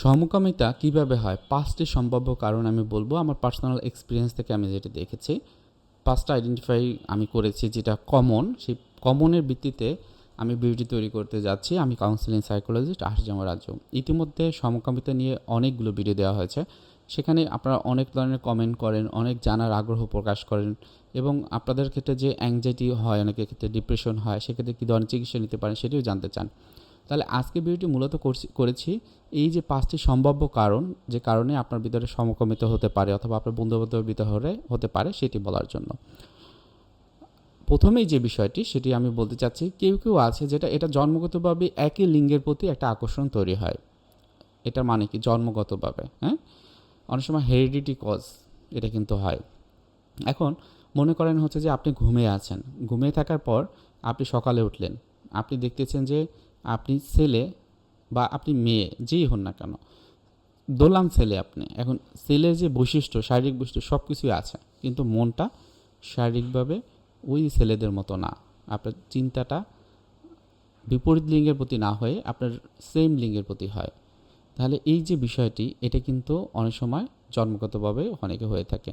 সমকামিতা কীভাবে হয়? পাঁচটি সম্ভাব্য কারণ আমি বলব। আমার পার্সোনাল এক্সপিরিয়েন্স থেকে আমি যেটা দেখেছি। পাঁচটা আইডেন্টিফাই আমি করেছি যেটা কমন সেই কমনের ভিত্তিতে আমি ভিডিওটি তৈরি করতে যাচ্ছি। আমি কাউন্সিলিং সাইকোলজিস্ট আশিজামা রাজু ইতিমধ্যে সমকামিতা নিয়ে অনেকগুলো ভিডিও দেওয়া হয়েছে। সেখানে আপনারা অনেক ধরনের কমেন্ট করেন, অনেক জানার আগ্রহ প্রকাশ করেন এবং আপনাদের ক্ষেত্রে যে অ্যাংজাইটি হয়, অনেকের ক্ষেত্রে ডিপ্রেশন হয়, সেক্ষেত্রে কী ধরনের চিকিৎসা নিতে পারেন সেটিও জানতে চান। তাহলে আজকে ভিডিওটি মূলত করছি করেছি এই যে পাঁচটি সম্ভাব্য কারণ, যে কারণে আপনার ভিতরে সমকমিত হতে পারে অথবা আপনার বন্ধুবান্ধবের ভিতরে হতে পারে সেটি বলার জন্য। প্রথমেই যে বিষয়টি, সেটি আমি বলতে চাচ্ছি, কেউ কেউ আছে যেটা, এটা জন্মগতভাবে একই লিঙ্গের প্রতি একটা আকর্ষণ তৈরি হয়। এটা মানে কি? জন্মগতভাবে হ্যাঁ? অনেক সময় হেরিডিটি কজ এটা কিন্তু হয়। এখন মনে করেন হচ্ছে যে আপনি ঘুমিয়ে আছেন। ঘুমিয়ে থাকার পর আপনি সকালে উঠলেন। আপনি দেখতেছেন যে আপনি ছেলে বা আপনি মেয়ে, যেই হন না কেন। দোলাম ছেলে আপনি। এখন ছেলের যে বৈশিষ্ট্য, শারীরিক বৈশিষ্ট্য সব কিছুই আছে, কিন্তু মনটা শারীরিকভাবে ওই ছেলেদের মতো না। আপনার চিন্তাটা বিপরীত লিঙ্গের প্রতি না হয়ে আপনার সেম লিঙ্গের প্রতি হয়। তাহলে এই যে বিষয়টি, এটা কিন্তু অনেক সময় জন্মগতভাবে অনেকে হয়ে থাকে।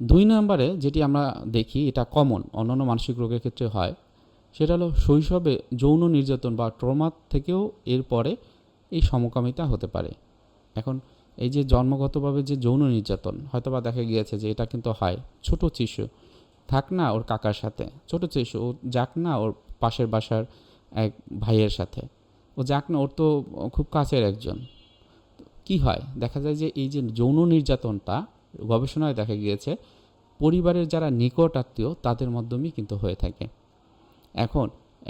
দুই নম্বরে যেটি আমরা দেখি, এটা কমন অন্যান্য মানসিক রোগের ক্ষেত্রে হয় সেটা হলো শৈশবে যৌন নির্যাতন বা ট্রমা থেকেও এরপরে এই সমকামিতা হতে পারে। এখন এই যে জন্মগতভাবে যে যৌন নির্যাতন হয়তো বা দেখা গিয়েছে যে এটা কিন্তু হয়। ছোট শিশু, থাক না ওর কাকার সাথে, ছোট শিশু, ও যাক না ওর পাশের বাসার এক ভাইয়ের সাথে। ও যাক না, ওর তো খুব কাছের একজন। কি হয়? দেখা যায় যে এই যে যৌন নির্যাতনটা গবেষণায় দেখা গিয়েছে, পরিবারের যারা নিকট আত্মীয় তাদের মাধ্যমেই কিন্তু হয়ে থাকে। এখন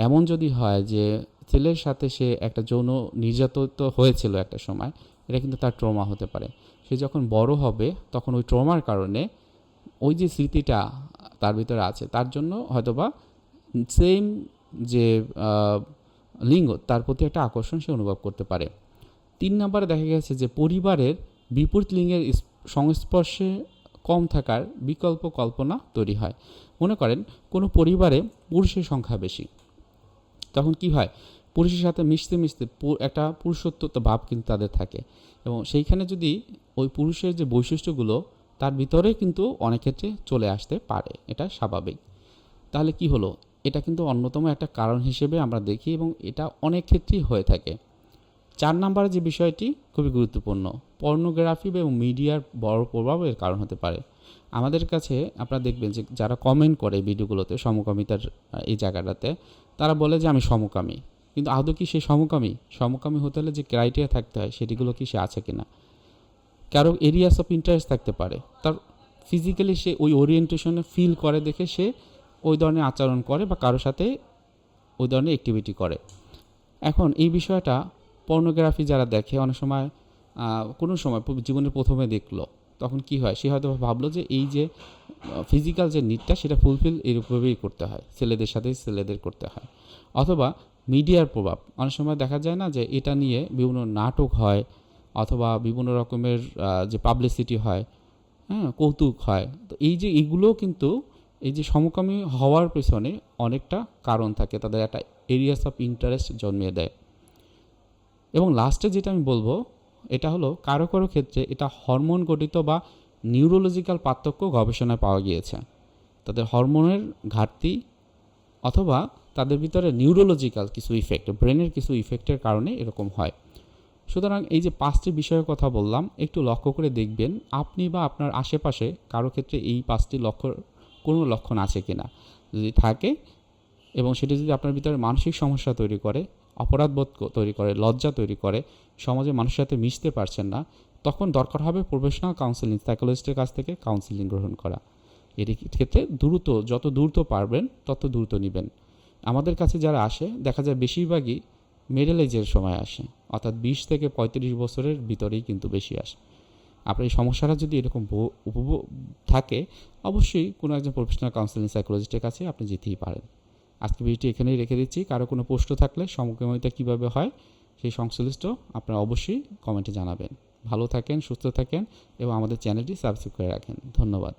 এমন যদি হয় যে ছেলের সাথে সে একটা যৌন নির্যাতিত হয়েছিল একটা সময়, এটা কিন্তু তার ট্রমা হতে পারে। সে যখন বড় হবে, তখন ওই ট্রমার কারণে ওই যে স্মৃতিটা তার ভিতরে আছে, তার জন্য হয়তোবা সেম যে লিঙ্গ, তার প্রতি একটা আকর্ষণ সে অনুভব করতে পারে। তিন নম্বরে দেখা গেছে যে পরিবারের বিপরীত লিঙ্গের সংস্পর্শে কম থাকার বিকল্প কল্পনা তৈরি হয়। মনে করেন, কোনো পরিবারে পুরুষের সংখ্যা বেশি। তখন কি হয়? পুরুষের সাথে মিশতে মিশতে একটা পুরুষত্ব ভাব কিন্তু তাদের থাকে। এবং সেইখানে যদি ওই পুরুষের যে বৈশিষ্ট্যগুলো, তার ভিতরে কিন্তু অনেক ক্ষেত্রে চলে আসতে পারে। এটা স্বাভাবিক। তাহলে কি হলো? এটা কিন্তু অন্যতম একটা কারণ হিসেবে আমরা দেখি এবং এটা অনেক ক্ষেত্রেই হয়ে থাকে। চার নম্বরে যে বিষয়টি খুবই গুরুত্বপূর্ণ। পর্নোগ্রাফি এবং মিডিয়ার বড় প্রভাবের কারণ হতে পারে। আমাদের কাছে আপনারা দেখবেন যে যারা কমেন্ট করে ভিডিওগুলোতে সমকামিতার এই জায়গাটাতে, তারা বলে যে আমি সমকামী। কিন্তু আদৌ কি সে সমকামী? সমকামী হতে হলে যে ক্রাইটেরিয়া থাকতে হয়, সেটিগুলো কি সে আছে কিনা? কারও এরিয়াস অফ ইন্টারেস্ট থাকতে পারে। তার ফিজিক্যালি সে ওই ওরিয়েন্টেশনে ফিল করে দেখে সে ওই ধরনের আচরণ করে বা কারোর সাথে ওই ধরনের অ্যাক্টিভিটি করে। এখন এই বিষয়টা পর্নোগ্রাফি যারা দেখে, অনেক সময় কোনো সময় জীবনের প্রথমে দেখল, তখন কি হয়? সে হয়তো ভাবলো যে এই যে ফিজিক্যাল যে নিডটা সেটা ফুলফিল এরকমভাবেই করতে হয়, ছেলেদের সাথেই ছেলেদের করতে হয়। অথবা মিডিয়ার প্রভাব, অনেক সময় দেখা যায় না যে এটা নিয়ে বিভিন্ন নাটক হয়, অথবা বিভিন্ন রকমের যে পাবলিসিটি হয় হ্যাঁ কৌতুক হয়। তো এই যে এগুলোও কিন্তু এই যে সমকামী হওয়ার পেছনে অনেকটা কারণ থাকে, তাদের একটা এরিয়াস অফ ইন্টারেস্ট জন্মিয়ে দেয়। এবং লাস্টে যেটা আমি বলব এটা হলো কারও কারও ক্ষেত্রে এটা হরমোন গঠিত বা নিউরোলজিক্যাল পার্থক্য গবেষণায় পাওয়া গিয়েছে। তাদের হরমোনের ঘাটতি অথবা তাদের ভিতরে নিউরোলজিক্যাল কিছু ইফেক্ট ব্রেনের কিছু ইফেক্টের কারণে এরকম হয়। সুতরাং এই যে পাঁচটি বিষয়ের কথা বললাম, একটু লক্ষ্য করে দেখবেন আপনি বা আপনার আশেপাশে কারও ক্ষেত্রে এই পাঁচটি লক্ষ্য কোনো লক্ষণ আছে কিনা। যদি থাকে এবং সেটি যদি আপনার ভিতরে মানসিক সমস্যা তৈরি করে অপরাধবোধ তৈরি করে, লজ্জা তৈরি করে, সমাজে মানুষের সাথে মিশতে পারছেন না, তখন দরকার হবে প্রফেশনাল কাউন্সিলিং সাইকোলজিস্টের কাছ থেকে কাউন্সিলিং গ্রহণ করা। এর ক্ষেত্রে দ্রুত, যত দ্রুত পারবেন, তত দ্রুত নেবেন। আমাদের কাছে যারা আসে, দেখা যায় বেশিরভাগই মিডল এজের সময় আসে, অর্থাৎ বিশ থেকে পঁয়ত্রিশ বছরের ভিতরেই কিন্তু বেশি আসে। আপনার এই সমস্যাটা যদি এরকম উপভোগ থাকে, অবশ্যই কোনো একজন প্রফেশনাল কাউন্সিলিং সাইকোলজিস্টের কাছে আপনি যেতেই পারেন। আজকে ভিডিওটি এখানেই রেখে দিচ্ছি। কারও কোনো প্রশ্ন থাকলে সমকামিতা কীভাবে হয় সেই সংশ্লিষ্ট আপনারা অবশ্যই কমেন্টে জানাবেন। ভালো থাকেন, সুস্থ থাকেন এবং আমাদের চ্যানেলটি সাবস্ক্রাইব করে রাখেন। ধন্যবাদ।